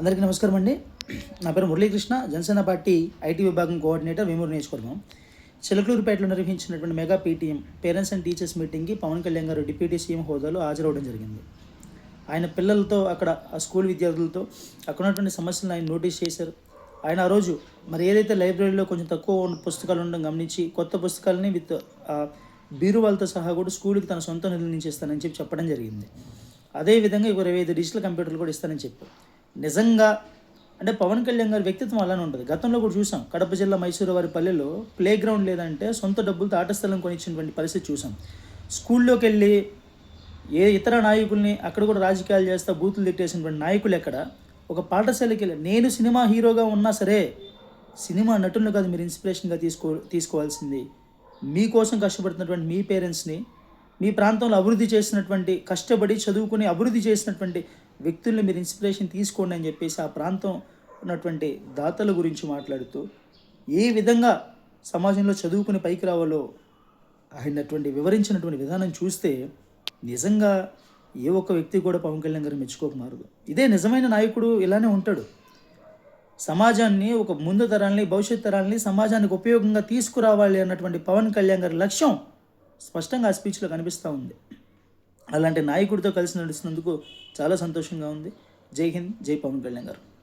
అందరికీ నమస్కారం అండి. నా పేరు మురళీకృష్ణ జనసేన పార్టీ ఐటీ విభాగం కోఆర్డినేటర్ వేమూరు నియోజకవర్గం. చిలకలూరుపేటలో నిర్వహించినటువంటి mega PTM parents and teachers మీటింగ్కి పవన్ కళ్యాణ్ గారు డిప్యూటీ సీఎం హోదాలో హాజరవడం జరిగింది. ఆయన పిల్లలతో అక్కడ ఆ స్కూల్ విద్యార్థులతో అక్కడ ఉన్నటువంటి సమస్యలను ఆయన నోటీస్ చేశారు. ఆయన ఆ రోజు మరి ఏదైతే లైబ్రరీలో కొంచెం తక్కువ ఉన్న పుస్తకాలు ఉండడం గమనించి కొత్త పుస్తకాలని విత్ బీరువాలతో సహా కూడా స్కూల్కి తన సొంత నిధుల నుంచి ఇస్తానని చెప్పి చెప్పడం జరిగింది. అదేవిధంగా ఇరవై ఐదు డిజిటల్ కంప్యూటర్లు కూడా ఇస్తానని చెప్పారు. నిజంగా అంటే పవన్ కళ్యాణ్ గారి వ్యక్తిత్వం అలానే ఉంటుంది. గతంలో కూడా చూసాం. కడప జిల్లా మైసూరు వారి పల్లెలో ప్లే గ్రౌండ్ లేదంటే సొంత డబ్బులతో ఆటస్థలం కొనిచ్చినటువంటి పరిస్థితి చూసాం. స్కూల్లోకి వెళ్ళి ఏ ఇతర నాయకుల్ని అక్కడ కూడా రాజకీయాలు చేస్తా బూతులు తిట్టేసినటువంటి నాయకులు ఎక్కడ? ఒక పాఠశాలకి వెళ్ళి నేను సినిమా హీరోగా ఉన్నా సరే సినిమా నటులను కాదు మీరు ఇన్స్పిరేషన్గా తీసుకో తీసుకోవాల్సింది. మీకోసం కష్టపడుతున్నటువంటి మీ పేరెంట్స్ని మీ ప్రాంతంలో అభివృద్ధి చేసినటువంటి కష్టపడి చదువుకుని అభివృద్ధి చేసినటువంటి వ్యక్తుల్ని మీరు ఇన్స్పిరేషన్ తీసుకోండి అని చెప్పేసి ఆ ప్రాంతం ఉన్నటువంటి దాతల గురించి మాట్లాడుతూ ఏ విధంగా సమాజంలో చదువుకుని పైకి రావాలో ఆయనటువంటి వివరించినటువంటి విధానం చూస్తే నిజంగా ఏ ఒక్క వ్యక్తి కూడా పవన్ కళ్యాణ్ గారు మెచ్చుకోకమారదు ఇదే నిజమైన నాయకుడు ఇలానే ఉంటాడు. సమాజాన్ని ఒక ముందు తరాలని భవిష్యత్ తరాలని సమాజానికి ఉపయోగంగా తీసుకురావాలి అన్నటువంటి పవన్ కళ్యాణ్ గారి లక్ష్యం స్పష్టంగా ఆ స్పీచ్లో కనిపిస్తూ ఉంది. అలాంటి నాయకుడితో కలిసి నడుస్తున్నందుకు చాలా సంతోషంగా ఉంది. జై హింద్ జై పవన్ కళ్యాణ్ గారు.